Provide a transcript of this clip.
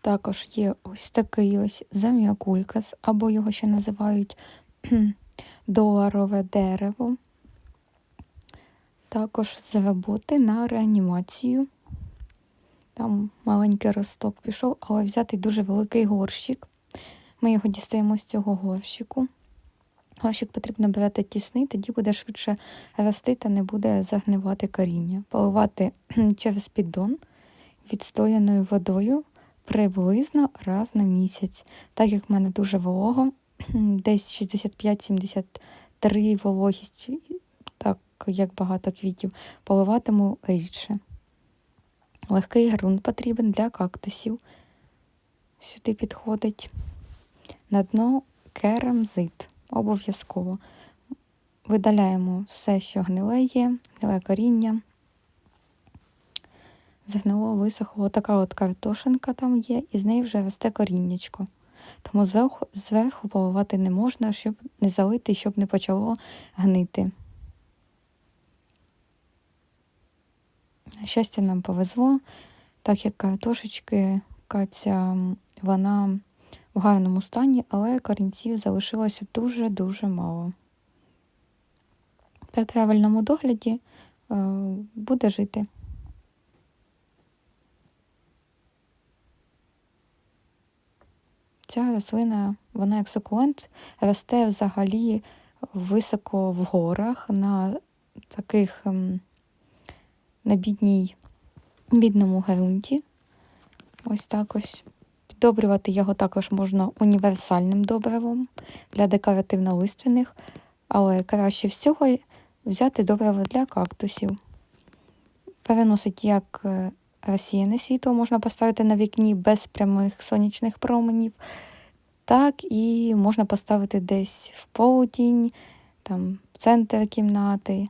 Також є ось такий ось заміакулькас, або його ще називають доларове дерево. Також з роботи на реанімацію. Там маленький росток пішов, але взяти дуже великий горщик. Ми його дістаємо з цього горщику. Горщик потрібно брати тісний, тоді буде швидше рости та не буде загнивати коріння. Поливати через піддон відстояною водою приблизно раз на місяць. Так як в мене дуже волого, десь 65-73 вологість, так як багато квітів, поливатиму рідше. Легкий ґрунт потрібен для кактусів. Сюди підходить. На дно керамзит. Обов'язково. Видаляємо все, що гниле є, гниле коріння. Загнило, висохло. Така от картошинка там є, і з неї вже росте коріннячко. Тому зверху, зверху поливати не можна, щоб не залити, щоб не почало гнити. На щастя, нам повезло, так як картошечки каця, вона в гарному стані, але корінців залишилося дуже-дуже мало. При правильному догляді е, буде жити. Ця рослина, вона як сукулент, росте взагалі високо в горах на таких ем, на бідній, бідному ґрунті. Ось так ось. Піддобрювати його також можна універсальним добривом для декоративно-лиственних, але краще всього взяти добриво для кактусів. Переносить як е, розсіяне світло, можна поставити на вікні без прямих сонячних променів, так і можна поставити десь в полудінь, там, в центр кімнати.